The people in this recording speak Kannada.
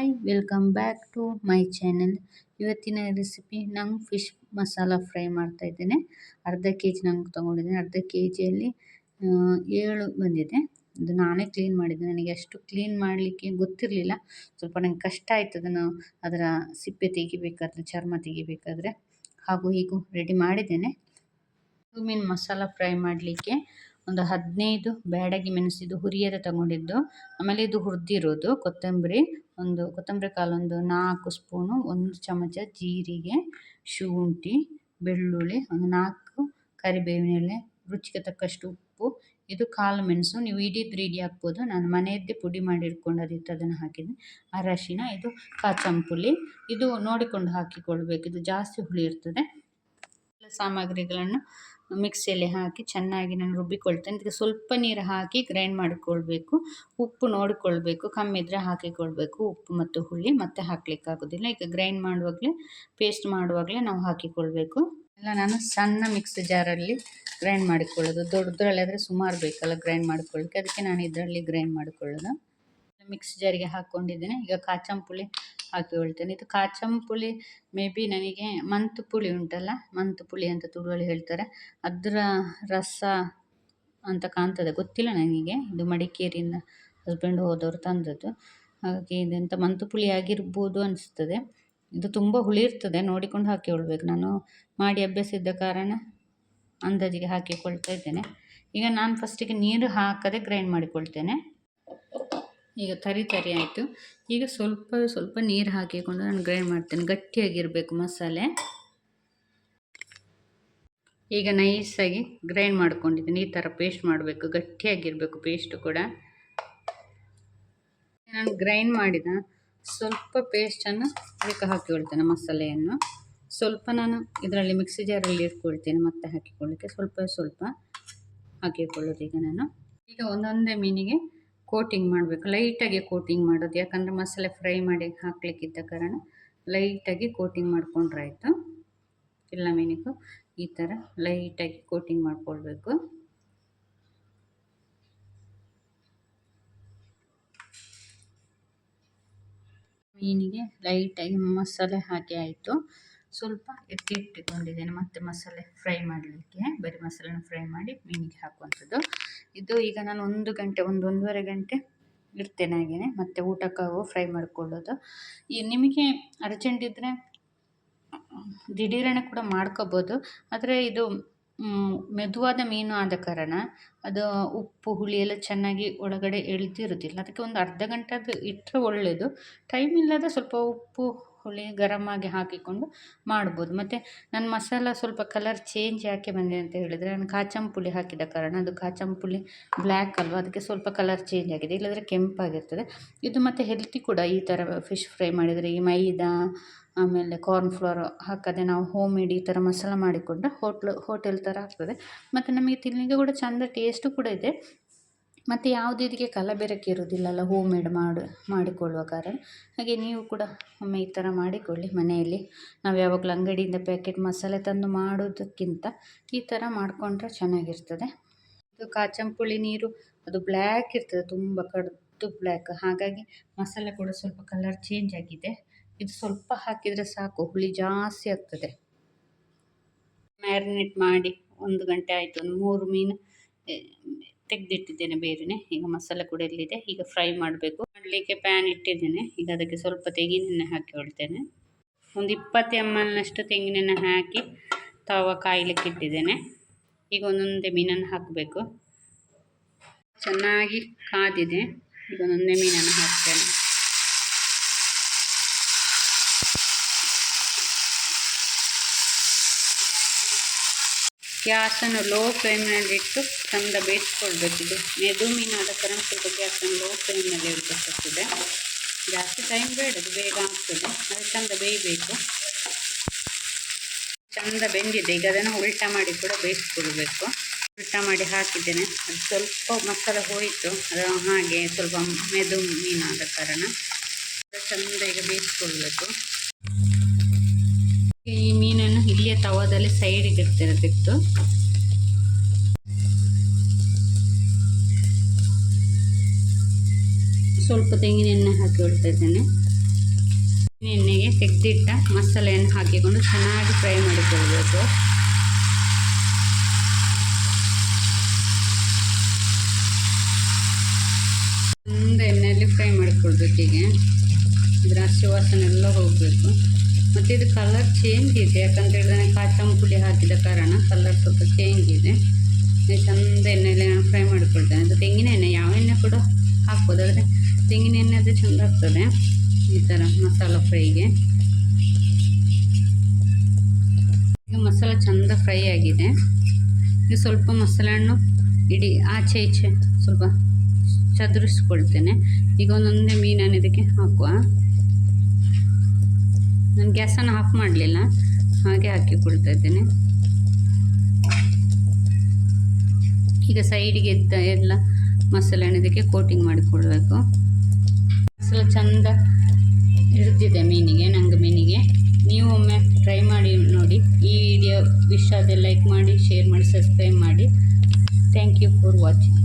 Hi welcome back to my channel ಇವತ್ತಿನ ರೆಸಿಪಿ ನಂಗೆ ಫಿಶ್ ಮಸಾಲ ಫ್ರೈ ಮಾಡ್ತಾ ಇದ್ದೇನೆ. ಅರ್ಧ ಕೆ ಜಿ ನಂಗೆ ತೊಗೊಂಡಿದ್ದೇನೆ. ಅರ್ಧ ಕೆ ಜಿಯಲ್ಲಿ ಏಳು ಬಂದಿದೆ. ಅದು ನಾನೇ ಕ್ಲೀನ್ ಮಾಡಿದ್ದೆ. ನನಗೆ ಅಷ್ಟು ಕ್ಲೀನ್ ಮಾಡಲಿಕ್ಕೆ ಗೊತ್ತಿರಲಿಲ್ಲ. ಸ್ವಲ್ಪ ನಂಗೆ ಕಷ್ಟ ಆಯ್ತು ಅದನ್ನು ಅದರ ಸಿಪ್ಪೆ ತೆಗಿಬೇಕಾದ್ರೆ, ಚರ್ಮ ತೆಗಿಬೇಕಾದ್ರೆ. ಹಾಗೂ ಹೀಗೂ ರೆಡಿ ಮಾಡಿದ್ದೇನೆ. ಮೀನು ಮಸಾಲ ಫ್ರೈ ಮಾಡಲಿಕ್ಕೆ ಒಂದು ಹದಿನೈದು ಬ್ಯಾಡಗಿ ಮೆಣಸಿದ್ದು ಹುರಿಯದ ತಗೊಂಡಿದ್ದು. ಆಮೇಲೆ ಇದು ಹುರಿದಿರೋದು, ಕೊತ್ತಂಬರಿ ಒಂದು ಕೊತ್ತಂಬರಿ ಕಾಳು ಒಂದು ನಾಲ್ಕು ಸ್ಪೂನು, ಒಂದು ಚಮಚ ಜೀರಿಗೆ ಶುಂಠಿ ಬೆಳ್ಳುಳ್ಳಿ, ಒಂದು ನಾಲ್ಕು ಕರಿಬೇವಿನ ಎಲೆ, ರುಚಿಗೆ ತಕ್ಕಷ್ಟು ಉಪ್ಪು, ಇದು ಕಾಳು ಮೆಣಸು. ನೀವು ಇಡೀ ಇಡೀ ಹಾಕ್ಬೋದು. ನಾನು ಮನೆಯದ್ದೇ ಪುಡಿ ಮಾಡಿ ಇಟ್ಕೊಂಡದಿತ್ತು ಅದನ್ನು ಹಾಕಿದ್ದೀನಿ ಅರಶಿನ, ಇದು ಕಾಚಂಪುಲಿ ಇದು ನೋಡಿಕೊಂಡು ಹಾಕಿಕೊಳ್ಬೇಕು. ಇದು ಜಾಸ್ತಿ ಹುಳಿ ಇರ್ತದೆ. ಸಾಮಗ್ರಿಗಳನ್ನು ಮಿಕ್ಸಿಯಲ್ಲಿ ಹಾಕಿ ಚೆನ್ನಾಗಿ ನಾನು ರುಬ್ಬಿಕೊಳ್ತೇನೆ. ಇದಕ್ಕೆ ಸ್ವಲ್ಪ ನೀರು ಹಾಕಿ ಗ್ರೈಂಡ್ ಮಾಡಿಕೊಳ್ಬೇಕು. ಉಪ್ಪು ನೋಡಿಕೊಳ್ಬೇಕು. ಕಮ್ಮಿ ಇದ್ದರೆ ಹಾಕಿಕೊಳ್ಬೇಕು. ಉಪ್ಪು ಮತ್ತು ಹುಳಿ ಮತ್ತೆ ಹಾಕಲಿಕ್ಕಾಗೋದಿಲ್ಲ. ಈಗ ಗ್ರೈಂಡ್ ಮಾಡುವಾಗಲೇ, ಪೇಸ್ಟ್ ಮಾಡುವಾಗಲೇ ನಾವು ಹಾಕಿಕೊಳ್ಬೇಕು. ಎಲ್ಲ ನಾನು ಸಣ್ಣ ಮಿಕ್ಸ್ ಜಾರಲ್ಲಿ ಗ್ರೈಂಡ್ ಮಾಡಿಕೊಳ್ಳೋದು. ದೊಡ್ಡದ್ರಲ್ಲಿ ಆದರೆ ಸುಮಾರು ಬೇಕಲ್ಲ ಗ್ರೈಂಡ್ ಮಾಡಿಕೊಳ್ಳೋಕ್ಕೆ ಅದಕ್ಕೆ ನಾನು ಇದರಲ್ಲಿ ಗ್ರೈಂಡ್ ಮಾಡಿಕೊಳ್ಳೋದು. ಮಿಕ್ಸ್ ಜಾರಿಗೆ ಹಾಕ್ಕೊಂಡಿದ್ದೇನೆ. ಈಗ ಕಾಚಂಪುಳಿ ಹಾಕಿಕೊಳ್ತೇನೆ ಇದು ಕಾಚಂಪುಳಿ ಮೇ ಬಿ ನನಗೆ ಮಂತ್ ಪುಳಿ ಉಂಟಲ್ಲ, ಮಂತ್ ಪುಳಿ ಅಂತ ತುಳುವಲ್ಲಿ ಹೇಳ್ತಾರೆ. ಅದರ ರಸ ಅಂತ ಕಾಣ್ತದೆ. ಗೊತ್ತಿಲ್ಲ ನನಗೆ. ಇದು ಮಡಿಕೇರಿಯಿಂದ ಹಸ್ಬೆಂಡ್ ಹೋದವರು ತಂದದ್ದು. ಹಾಗಾಗಿ ಇದೆಂಥ ಮಂತು ಪುಳಿ ಆಗಿರ್ಬೋದು ಅನಿಸ್ತದೆ. ಇದು ತುಂಬ ಹುಳಿ ಇರ್ತದೆ. ನೋಡಿಕೊಂಡು ಹಾಕಿಕೊಳ್ಬೇಕು ನಾನು ಮಾಡಿ ಅಭ್ಯಾಸ ಇದ್ದ ಕಾರಣ ಅಂದಾಜಿಗೆ ಹಾಕಿಕೊಳ್ತಾ ಇದ್ದೇನೆ. ಈಗ ನಾನು ಫಸ್ಟಿಗೆ ನೀರು ಹಾಕದೆ ಗ್ರೈಂಡ್ ಮಾಡಿಕೊಳ್ತೇನೆ. ಈಗ ತರಿ ತರಿ ಆಯಿತು. ಈಗ ಸ್ವಲ್ಪ ಸ್ವಲ್ಪ ನೀರು ಹಾಕಿಕೊಂಡು ನಾನು ಗ್ರೈಂಡ್ ಮಾಡ್ತೇನೆ. ಗಟ್ಟಿಯಾಗಿರಬೇಕು ಮಸಾಲೆ. ಈಗ ನೈಸಾಗಿ ಗ್ರೈಂಡ್ ಮಾಡ್ಕೊಂಡಿದ್ದೀನಿ. ಈ ಥರ ಪೇಸ್ಟ್ ಮಾಡಬೇಕು. ಗಟ್ಟಿಯಾಗಿರಬೇಕು ಪೇಸ್ಟು ಕೂಡ. ನಾನು ಗ್ರೈಂಡ್ ಮಾಡಿದ ಸ್ವಲ್ಪ ಪೇಸ್ಟನ್ನು ಅದಕ್ಕೆ ಹಾಕಿಕೊಳ್ತೇನೆ ಮಸಾಲೆಯನ್ನು. ಸ್ವಲ್ಪ ನಾನು ಇದರಲ್ಲಿ ಮಿಕ್ಸಿ ಜಾರಲ್ಲಿ ಇಟ್ಕೊಳ್ತೇನೆ. ಮತ್ತೆ ಹಾಕಿಕೊಳ್ಳಿಕ್ಕೆ ಸ್ವಲ್ಪ ಸ್ವಲ್ಪ ಹಾಕಿಕೊಳ್ಳೋದು ಈಗ ನಾನು. ಈಗ ಒಂದೊಂದೇ ಮೀನಿಗೆ ಕೋಟಿಂಗ್ ಮಾಡಬೇಕು. ಲೈಟಾಗಿ ಕೋಟಿಂಗ್ ಮಾಡೋದು. ಯಾಕಂದರೆ ಮಸಾಲೆ ಫ್ರೈ ಮಾಡಿ ಹಾಕಲಿಕ್ಕಿದ್ದ ಕಾರಣ ಲೈಟಾಗಿ ಕೋಟಿಂಗ್ ಮಾಡ್ಕೊಂಡ್ರಾಯ್ತು ಎಲ್ಲ ಮೀನಿಗೂ? ಈ ಥರ ಲೈಟಾಗಿ ಕೋಟಿಂಗ್ ಮಾಡಿಕೊಳ್ಬೇಕು. ಮೀನಿಗೆ ಲೈಟಾಗಿ ಮಸಾಲೆ ಹಾಕಿ ಆಯಿತು. ಸ್ವಲ್ಪ ಎತ್ತಿ ಇಟ್ಟುಕೊಂಡಿದ್ದೇನೆ ಮತ್ತು ಮಸಾಲೆ ಫ್ರೈ ಮಾಡಲಿಕ್ಕೆ. ಬರೀ ಮಸಾಲೆನ ಫ್ರೈ ಮಾಡಿ ಮೀನಿಗೆ ಹಾಕುವಂಥದ್ದು. ಇದು ಈಗ ನಾನು ಒಂದು ಗಂಟೆ, ಒಂದು ಒಂದೂವರೆ ಗಂಟೆ ಇಡ್ತೇನೆ ಹಾಗೆಯೇ ಮತ್ತು ಊಟಕ್ಕಾಗೋ ಫ್ರೈ ಮಾಡಿಕೊಳ್ಳೋದು. ಈ ನಿಮಗೆ ಅರ್ಜೆಂಟ್ ಇದ್ದರೆ ದಿಢೀರನೆ ಕೂಡ ಮಾಡ್ಕೋಬೋದು. ಆದರೆ ಇದು ಮೆದುವಾದ ಮೀನು ಆದ ಕಾರಣ ಅದು ಉಪ್ಪು, ಹುಳಿ ಎಲ್ಲ ಚೆನ್ನಾಗಿ ಒಳಗಡೆ ಎಳ್ದಿರೋದಿಲ್ಲ. ಅದಕ್ಕೆ ಒಂದು ಅರ್ಧ ಗಂಟೆ ಅದು ಇಟ್ಟರೆ ಒಳ್ಳೆಯದು ಟೈಮ್ ಇಲ್ಲದೆ ಸ್ವಲ್ಪ ಉಪ್ಪು ಹುಳಿ ಗರಮ್ ಆಗಿ ಹಾಕಿಕೊಂಡು ಮಾಡ್ಬೋದು. ಮತ್ತು ನನ್ನ ಮಸಾಲ ಸ್ವಲ್ಪ ಕಲರ್ ಚೇಂಜ್ ಯಾಕೆ ಬಂದಿದೆ ಅಂತ ಹೇಳಿದರೆ, ನಾನು ಕಾಚಂ ಪುಳಿ ಹಾಕಿದ ಕಾರಣ ಅದು ಕಾಚಂ ಪುಳಿ ಬ್ಲ್ಯಾಕ್ ಅಲ್ವಾ? ಅದಕ್ಕೆ ಸ್ವಲ್ಪ ಕಲರ್ ಚೇಂಜ್ ಆಗಿದೆ. ಇಲ್ಲದ್ರೆ ಕೆಂಪಾಗಿರ್ತದೆ. ಇದು ಮತ್ತು ಹೆಲ್ತಿ ಕೂಡ ಈ ಥರ ಫಿಶ್ ಫ್ರೈ ಮಾಡಿದರೆ, ಈ ಮೈದಾ, ಆಮೇಲೆ ಕಾರ್ನ್ ಫ್ಲೋರ್ ಹಾಕದೆ ನಾವು ಹೋಮ್ ಮೇಡ್ ಈ ಥರ ಮಸಾಲ ಮಾಡಿಕೊಂಡ್ರೆ ಹೋಟ್ಲು ಹೋಟೆಲ್ ಥರ ಆಗ್ತದೆ. ಮತ್ತು ನಮಗೆ ತಿನ್ನಲಿಕ್ಕೆ ಕೂಡ ಚೆಂದ ಟೇಸ್ಟು ಕೂಡ ಇದೆ. ಮತ್ತು ಯಾವುದು ಇದಕ್ಕೆ ಕಲಬೆರಕೆ ಇರೋದಿಲ್ಲಲ್ಲ ಹೋಮ್ ಮೇಡ್ ಮಾಡಿ ಮಾಡಿಕೊಳ್ಳುವ ಕಾರಣ. ಹಾಗೆ ನೀವು ಕೂಡ ಒಮ್ಮೆ ಈ ಥರ ಮಾಡಿಕೊಳ್ಳಿ ಮನೆಯಲ್ಲಿ. ನಾವು ಯಾವಾಗಲೂ ಅಂಗಡಿಯಿಂದ ಪ್ಯಾಕೆಟ್ ಮಸಾಲೆ ತಂದು ಮಾಡೋದಕ್ಕಿಂತ ಈ ಥರ ಮಾಡಿಕೊಂಡ್ರೆ ಚೆನ್ನಾಗಿರ್ತದೆ. ಇದು ಕಾಚಂಪುಳಿ ನೀರು, ಅದು ಬ್ಲ್ಯಾಕ್ ಇರ್ತದೆ, ತುಂಬ ಕಡ್ದು ಬ್ಲ್ಯಾಕ್ ಹಾಗಾಗಿ ಮಸಾಲೆ ಕೂಡ ಸ್ವಲ್ಪ ಕಲರ್ ಚೇಂಜ್ ಆಗಿದೆ. ಇದು ಸ್ವಲ್ಪ ಹಾಕಿದರೆ ಸಾಕು, ಹುಳಿ ಜಾಸ್ತಿ ಆಗ್ತದೆ. ಮ್ಯಾರಿನೇಟ್ ಮಾಡಿ, ಒಂದು ಗಂಟೆ ಆಯಿತು, ಒಂದು ಮೂರು ಮೀನು ತೆಗೆದಿಟ್ಟಿದ್ದೇನೆ ಬೇರೆಯೇ ಈಗ ಮಸಾಲೆ ಕೂಡ ಇಲ್ಲಿದೆ. ಈಗ ಫ್ರೈ ಮಾಡಬೇಕು. ಮಾಡಲಿಕ್ಕೆ ಪ್ಯಾನ್ ಇಟ್ಟಿದ್ದೇನೆ. ಈಗ ಅದಕ್ಕೆ ಸ್ವಲ್ಪ ತೆಂಗಿನೆಣ್ಣೆ ಹಾಕಿ ಹೊಳ್ತೇನೆ ಒಂದು ಇಪ್ಪತ್ತು ಎಂ ಎಲ್ನಷ್ಟು ತೆಂಗಿನೆಣ್ಣೆ ಹಾಕಿ ತವ ಕಾಯಲಿಕ್ಕೆ ಇಟ್ಟಿದ್ದೇನೆ. ಈಗ ಒಂದೊಂದೇ ಮೀನನ್ನು ಹಾಕಬೇಕು. ಚೆನ್ನಾಗಿ ಕಾದಿದೆ. ಈಗ ಒಂದೊಂದೇ ಮೀನನ್ನು ಹಾಕ್ತೇನೆ. ಗ್ಯಾಸನ್ನು ಲೋ ಫ್ಲೇಮ್ನಲ್ಲಿಟ್ಟು ಚಂದ ಬೇಯಿಸ್ಕೊಳ್ಬೇಕಿದು ಮೆದು ಮೀನಾದ ಕಾರಣ ಸ್ವಲ್ಪ ಗ್ಯಾಸನ್ನು ಲೋ ಫ್ಲೇಮ್ನಲ್ಲಿ ಇಡಬೇಕಾಗ್ತದೆ ಜಾಸ್ತಿ ಟೈಮ್ ಬೇಡ, ಅದು ಬೇಗ ಆಗ್ತದೆ. ಅದು ಚಂದ ಬೇಯಬೇಕು. ಚಂದ ಬೆಂದಿದೆ. ಈಗ ಅದನ್ನು ಉಲ್ಟಾ ಮಾಡಿ ಕೂಡ ಬೇಯಿಸ್ಕೊಳ್ಬೇಕು. ಉಲ್ಟಾ ಮಾಡಿ ಹಾಕಿದ್ದೇನೆ. ಅದು ಸ್ವಲ್ಪ ಮಸಾಲೆ ಹೋಯಿತು. ಅದು ಹಾಗೆ ಸ್ವಲ್ಪ ಮೆದು ಮೀನಾದ ಕಾರಣ. ಚಂದ ಈಗ ಬೇಯಿಸ್ಕೊಳ್ಬೇಕು. ಈ ಇಲ್ಲಿಯ ತವಾದಲ್ಲಿ ಸೈಡಿಗೆ ಇಡ್ತಿರಬೇಕು ಸ್ವಲ್ಪ ತೆಂಗಿನ ಎಣ್ಣೆ ಹಾಕಿ ಹೊಡ್ತಾ ಇದ್ದೇನೆ. ತೆಗೆದಿಟ್ಟ ಮಸಾಲೆಯನ್ನು ಹಾಕಿಕೊಂಡು ಚೆನ್ನಾಗಿ ಫ್ರೈ ಮಾಡಿಕೊಳ್ಬೇಕು ಎಣ್ಣೆಯಲ್ಲಿ ಫ್ರೈ ಮಾಡಿಕೊಳ್ಬೇಕು ಹೀಗೆ. ಇದರ ಹಸಿ ವಾಸನೆ ಎಲ್ಲ ಹೋಗಬೇಕು. ಮತ್ತು ಇದು ಕಲರ್ ಚೇಂಜ್ ಇದೆ. ಯಾಕಂತ ಹೇಳಿದ್ರೆ ಕಾಚಂ ಪುಡಿ ಹಾಕಿದ ಕಾರಣ ಕಲರ್ ಸ್ವಲ್ಪ ಚೇಂಜ್ ಇದೆ. ಚಂದ ಎಣ್ಣೆಯಲ್ಲಿ ನಾನು ಫ್ರೈ ಮಾಡಿಕೊಳ್ತೇನೆ. ಅದು ತೆಂಗಿನ ಎಣ್ಣೆ, ಯಾವ ಎಣ್ಣೆ ಕೂಡ ಹಾಕ್ಬೋದು. ಆದರೆ ತೆಂಗಿನ ಎಣ್ಣೆ ಅದು ಚೆಂದ ಆಗ್ತದೆ. ಈ ಥರ ಮಸಾಲ ಫ್ರೈಗೆ. ಈಗ ಮಸಾಲ ಚಂದ ಫ್ರೈ ಆಗಿದೆ. ಈಗ ಸ್ವಲ್ಪ ಮಸಾಲೆಹಣ್ಣು ಇಡೀ, ಆಚೆ ಈಚೆ ಸ್ವಲ್ಪ ಚದುರಿಸ್ಕೊಳ್ತೇನೆ. ಈಗ ಒಂದೊಂದೇ ಮೀನನ್ನು ಇದಕ್ಕೆ ಹಾಕುವ. ನಾನು ಗ್ಯಾಸನ್ನು ಆಫ್ ಮಾಡಲಿಲ್ಲ. ಹಾಗೆ ಹಾಕಿಕೊಳ್ತಾ ಇದ್ದೇನೆ. ಈಗ ಸೈಡಿಗೆ ಇದ್ದ ಎಲ್ಲ ಮಸಾಲೆ ಕೋಟಿಂಗ್ ಮಾಡಿಕೊಳ್ಬೇಕು ಮಸಾಲೆ ಚಂದ ಹಿಡಿದಿದೆ ಮೀನಿಗೆ, ನಂಗೆ ಮೀನಿಗೆ. ನೀವು ಒಮ್ಮೆ ಟ್ರೈ ಮಾಡಿ ನೋಡಿ. ಈ ವಿಡಿಯೋ ಇಷ್ಟ ಆದರೆ ಲೈಕ್ ಮಾಡಿ ಶೇರ್ ಮಾಡಿ ಸಬ್ಸ್ಕ್ರೈಬ್ ಮಾಡಿ. Thank you for watching